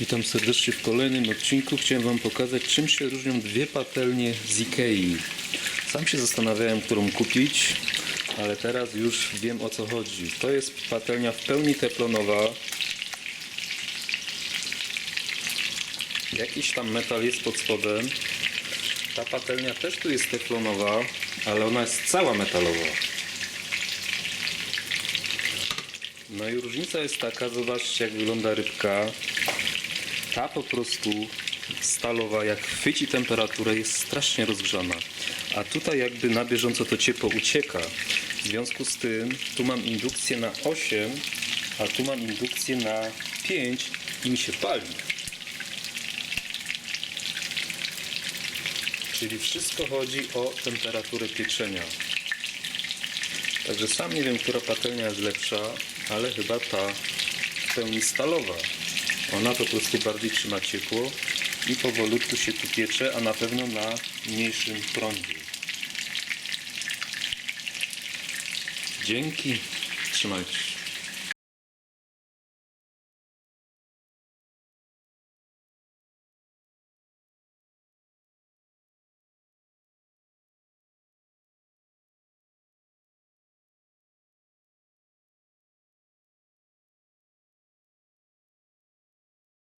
Witam serdecznie w kolejnym odcinku. Chciałem Wam pokazać, czym się różnią dwie patelnie z Ikei. Sam się zastanawiałem, którą kupić, ale teraz już wiem o co chodzi. To jest patelnia w pełni teflonowa. Jakiś tam metal jest pod spodem. Ta patelnia też tu jest teflonowa, ale ona jest cała metalowa. No i różnica jest taka, zobaczcie jak wygląda rybka. Ta po prostu stalowa, jak chwyci temperaturę, jest strasznie rozgrzana. A tutaj jakby na bieżąco to ciepło ucieka. W związku z tym tu mam indukcję na 8, a tu mam indukcję na 5 i mi się pali. Czyli wszystko chodzi o temperaturę pieczenia. Także sam nie wiem, która patelnia jest lepsza, ale chyba ta w pełni stalowa. Ona po prostu bardziej trzyma ciepło i powolutku się tu piecze, a na pewno na mniejszym prądzie. Dzięki. Trzymajcie się.